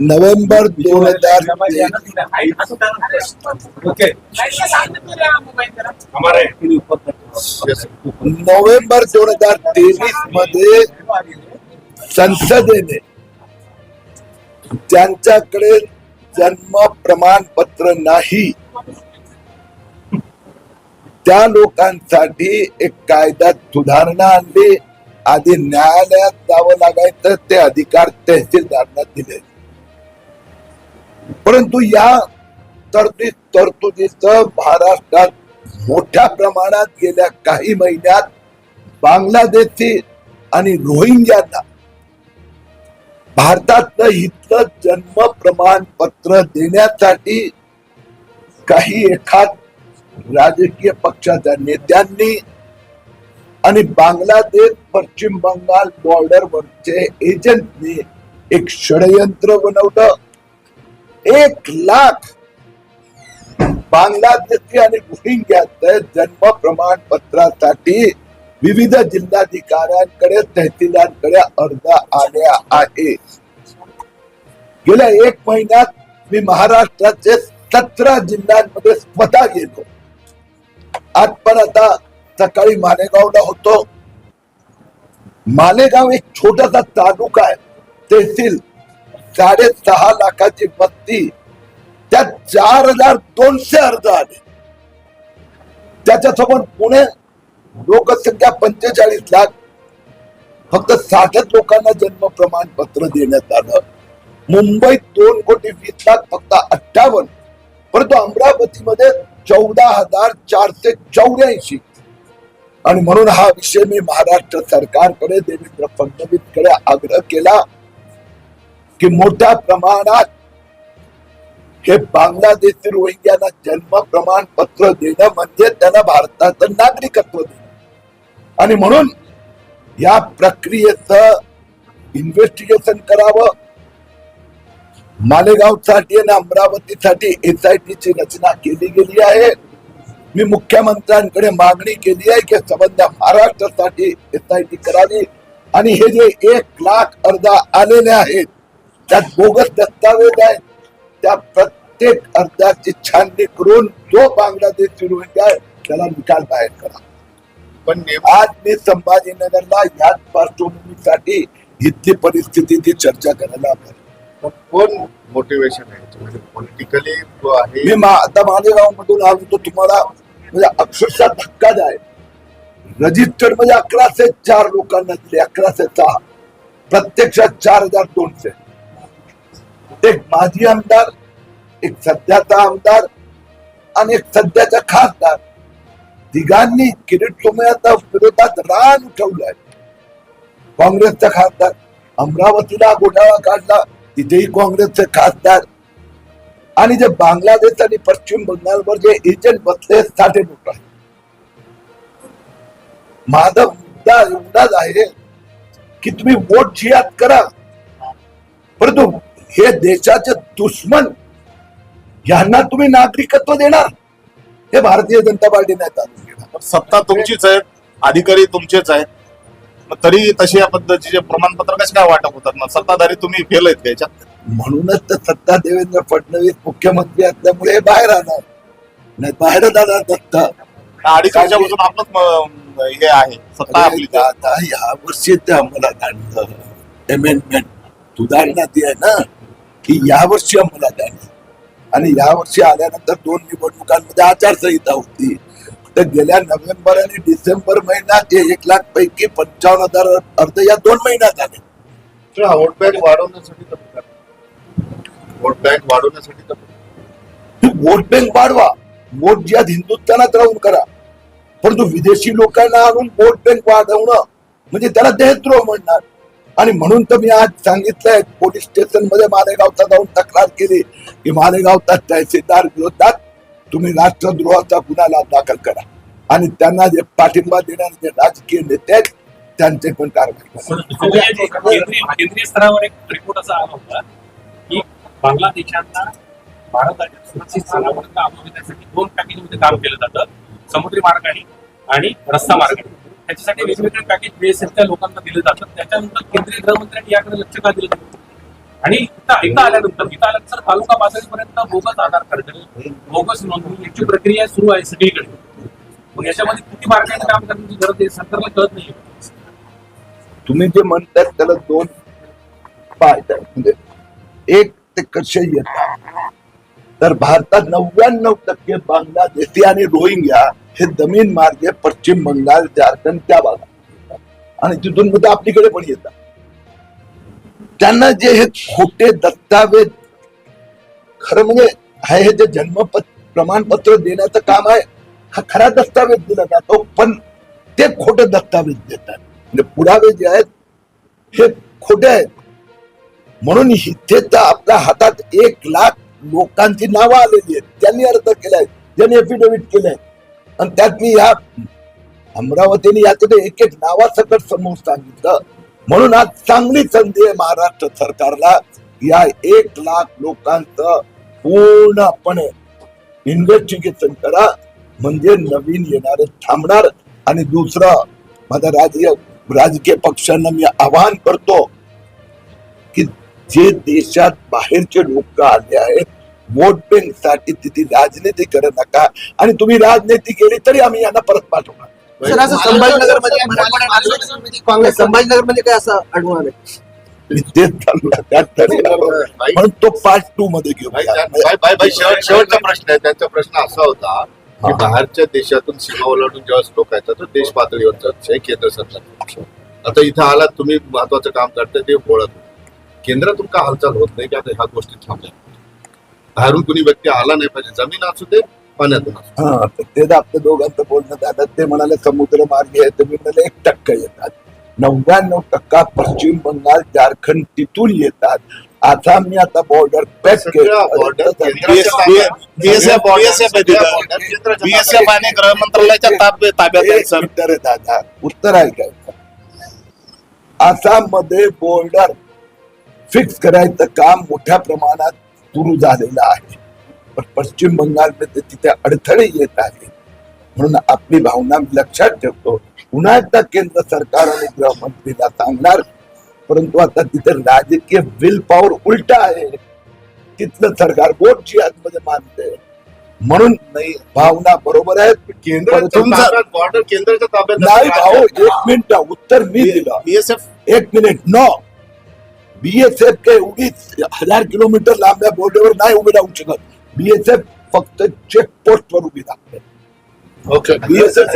November दोन हजार November दोन हजार तेवीसमध्ये संसदेने ज्यांच्याकडे जन्म प्रमाणपत्र नाही. त्या लोकांसाठी एक कायद्यात सुधारणा आणली. आधी न्यायालयात जावं लागायचं ते अधिकार तहसीलदारांना दिले. परंतु या तरतुदी तरतुदीच महाराष्ट्रात मोठ्या प्रमाणात गेल्या काही महिन्यात बांगलादेशी आणि रोहिंग्यांना भारतातलं इथलं जन्म प्रमाणपत्र देण्यासाठी काही एखाद राजकीय पक्षाच्या नेत्यांनी आणि बांगलादेश पश्चिम बंगाल बॉर्डर वरचे एजंटनी एक षडयंत्र बनवलं. एक लाख बांगलादेशी आणि रोहिंग्याचे जन्म प्रमाणपत्रासाठी विविध जिल्हाधिकाऱ्यांकडे तहसीलदारांकडे अर्ज आल्या आहे गेल्या एक महिन्यात मी महाराष्ट्राचे सतरा जिल्ह्यांमध्ये स्वतः गेलो. आज पण आता सकाळी मालेगावला होतो. मालेगाव एक छोटासा तालुका आहे. साडे साडेसहा लाखाची वस्ती त्यात चार हजार दोनशे अर्ज आले. त्याच्यासोबत पुणे लोकसंख्या पंचेचाळीस लाख फक्त साठच लोकांना जन्म प्रमाणपत्र देण्यात आलं. मुंबईत दोन कोटी वीस लाख फक्त अठ्ठावन्न परंतु अमरावतीमध्ये चौदा हजार चारशे चौऱ्याऐंशी. आणि म्हणून हा विषय मी महाराष्ट्र सरकारकडे देवेंद्र फडणवीसकडे आग्रह केला की मोठ्या प्रमाणात हे बांगलादेशी रोहिंग्यांना जन्म प्रमाणपत्र देणं म्हणजे त्यांना भारताचं नागरिकत्व देणं. आणि म्हणून या प्रक्रियेचं इन्व्हेस्टिगेशन करावं. मालेगावसाठी आणि अमरावतीसाठी एस आय ची रचना केली गेली आहे. मी मुख्यमंत्र्यांकडे मागणी केली आहे की संबंध महाराष्ट्रासाठी एस आय टी करावी. आणि हे जे एक लाख अर्ज आलेले आहेत त्यात बोगस दस्तावेज आहेत त्या प्रत्येक अर्जाची छाननी करून जो बांगलादेशी रोहिंग्या आहे त्याला निकाल बाहेर करा. पण आज मी संभाजीनगरला याच पार्श्वभूमीसाठी इथली परिस्थितीची चर्चा करायला. पण कोण मोटिवेशन आहे? म्हणजे पॉलिटिकली जो आहे. मी मा- आता मालेगाव मधून आलो तो तुम्हाला. म्हणजे अक्षरशः धक्काच आहे रजिस्टर म्हणजे अकराशे चार लोकांना दिले अकराशे सहा. प्रत्यक्षात चार हजार दोनशे. एक माजी आमदार एक सध्याचा आमदार आणि एक सध्याचा खासदार. तिघांनी किरीट सोमयाच्या विरोधात रान उठवलंय. काँग्रेसचा खासदार अमरावतीला घोटाळा काढला. तिथेही काँग्रेसचे खासदार आणि जे बांगलादेश आणि पश्चिम बंगालवर जे एजंट बसले साठे लोक आहेत माझा मुद्दा एवढाच आहे की तुम्ही वोट जियात करा. परंतु हे देशाचे दुश्मन यांना तुम्ही नागरिकत्व देणार? हे भारतीय जनता पार्टी नेतात सत्ता तुमचीच आहे अधिकारी तुमचेच आहेत. तरी तशी या पद्धतीचे प्रमाणपत्र कसे काय वाटप होतात? ना सत्ताधारी तुम्ही फेल आहेत त्याच्यात म्हणूनच तर सत्ता देवेंद्र फडणवीस मुख्यमंत्री असल्यामुळे हे बाहेर आणार नाही बाहेर जाणार सत्ता अडीच वर्षापासून आपलंच म- हे आहे सत्ता अरे आपली. आता ह्या वर्षी ते अंमलात आणलं अमेंडमेंट सुधारणा ती आहे ना? की या वर्षी अंमलात आणली आणि या वर्षी आल्यानंतर दोन निवडणुकांमध्ये आचारसंहिता होती. तर गेल्या नोव्हेंबर आणि डिसेंबर महिन्यात हे एक लाख पैकी पंचावन्न हजार अर्ज या दोन महिन्यात आले. तर वोट बँक वाढवण्यासाठी. वोट बँक वाढवण्यासाठी तर वोट बँक वाढवा. वोट ज्या हिंदुत्वानात राहून करा. परंतु विदेशी लोकांना आणून वोट बँक वाढवणं म्हणजे त्याला देहद्रोह म्हणणार. आणि म्हणून तर मी आज सांगितलंय पोलीस स्टेशनमध्ये मालेगावचा जाऊन तक्रार केली. की मालेगावचा तहसीलदार विरोधात तुम्ही राष्ट्रद्रोहाचा गुन्हा दाखल करा. आणि त्यांना जे पाठिंबा देणारे जे राजकीय नेते आहेत त्यांचे पण कारवाई केंद्रीय स्तरावर एक रिपोर्ट असा आला होता. बांगलादेशांना भारताच्या सुरक्षित स्थानापर्यंत आणून देण्यासाठी दोन पॅकेजमध्ये काम केलं जातं. समुद्री मार्गाने आणि रस्ता मार्गाने त्याच्यासाठी वेगवेगळे पॅकेज बीएसएफच्या लोकांना दिले जातात त्याच्यानंतर केंद्रीय गृहमंत्र्यांनी याकडे लक्ष का दिलं आणि इथं इथं आल्यानंतर इथं आल्यानंतर तालुका पातळीपर्यंत बोगस आधार कार्ड बोगस नोंदणी याची प्रक्रिया सुरू आहे सगळीकडे. मग याच्यामध्ये किती मार्गाने काम करण्याची गरज आहे सरकारला कळत नाही तुम्ही जे म्हणतात त्याला दोन पार्ट म्हणजे एक ते कसे येतात? तर भारतात नव्याण्णव टक्के बांगलादेशी आणि रोहिंग्या हे जमीन मार्गे पश्चिम बंगाल झारखंड त्या भागात येतात. आणि तिथून मध्ये आपलीकडे पण येतात. त्यांना जे हे खोटे दस्तावेज खरं म्हणजे हे हे जे जन्म प्रमाणपत्र देण्याचं काम आहे हा खरा दस्तावेज दिला जातो पण ते खोटे दस्तावेज देतात. म्हणजे पुरावे जे आहेत हे खोटे आहेत. म्हणून इथे तर आपल्या हातात एक लाख लोकांची नावं आलेली आहेत. त्यांनी अर्ज केलाय. ज्यांनी एफिडेव्हिट केलंय. आणि त्यात मी या अमरावतीने याच्यात एक एक नावासकट समोर सांगितलं. म्हणून आज चांगली संधी आहे महाराष्ट्र सरकारला. या एक लाख लोकांचं पूर्णपणे इन्व्हेस्टिगेशन करा. म्हणजे नवीन येणारे थांबणार. आणि दुसरं माझा राजकीय राजकीय पक्षांना मी आवाहन करतो. जे देशात बाहेरचे लोक आले आहेत वोट बँकसाठी तिथे राजनीती करू नका. आणि तुम्ही राजनीती केली तरी आम्ही यांना परत पाठवणार. सर असं संभाजीनगरमध्ये काँग्रेस संभाजीनगरमध्ये काय असं आढळून आलंय मी तेच चालू आहे. त्यात तरी म्हणून तो पार्ट टू मध्ये घेऊ. भाई, त्या- भाई- भाई- भाई, शेवट- शेवटचा प्रश्न आहे. त्यांचा प्रश्न असा होता की बाहेरच्या देशातून सीमा ओलांडून जेव्हा लोक येतात तर देश पातळीवर चर्चा आहे केंद्र सरकार. आता इथं आलात तुम्ही महत्वाचं काम करताय ते बोलत केंद्रातून का हालचाल होत नाही की आता ह्या गोष्टी थांबल्या. बाहेरून कुणी व्यक्ती आला नाही पाहिजे जमीन असू दे पाण्यातून. हा तेच आपल्या दोघांचं बोलणं झालं. ते म्हणाले समुद्र मार्गे आहे. मी म्हणाले एक टक्का येतात. नव्याण्णव टक्का पश्चिम बंगाल झारखंड तिथून येतात. आता मी आता बॉर्डर बीएसएफ आणि ताब्यात आहे सर. उत्तर आहे दादा. उत्तर ऐकायचं आसाममध्ये बॉर्डर फिक्स करायचं काम मोठ्या प्रमाणात सुरू झालेलं आहे. पण पश्चिम बंगालमध्ये तिथे अडथळे येत आहे. म्हणून आपली भावना मी लक्षात ठेवतो. पुन्हा एकदा केंद्र सरकार आणि गृहमंत्रीला सांगणार परंतु आता तिथे राजकीय विल पॉवर उलट आहे. तिथलं सरकार बोटची आतमध्ये मानते? म्हणून नाही भावना बरोबर आहेत ताब्यात बॉर्डर केंद्राच्या ताब्यात नाही. भाऊ एक मिनिट उत्तर मी दिलं. एक मिनिट नो बीएसएफ के एवढीच हजार किलोमीटर लांब्या बॉर्डरवर नाही उभी राहू शकत. बीएसएफ फक्त चेक पोस्ट वर उभी राहते. Okay BSF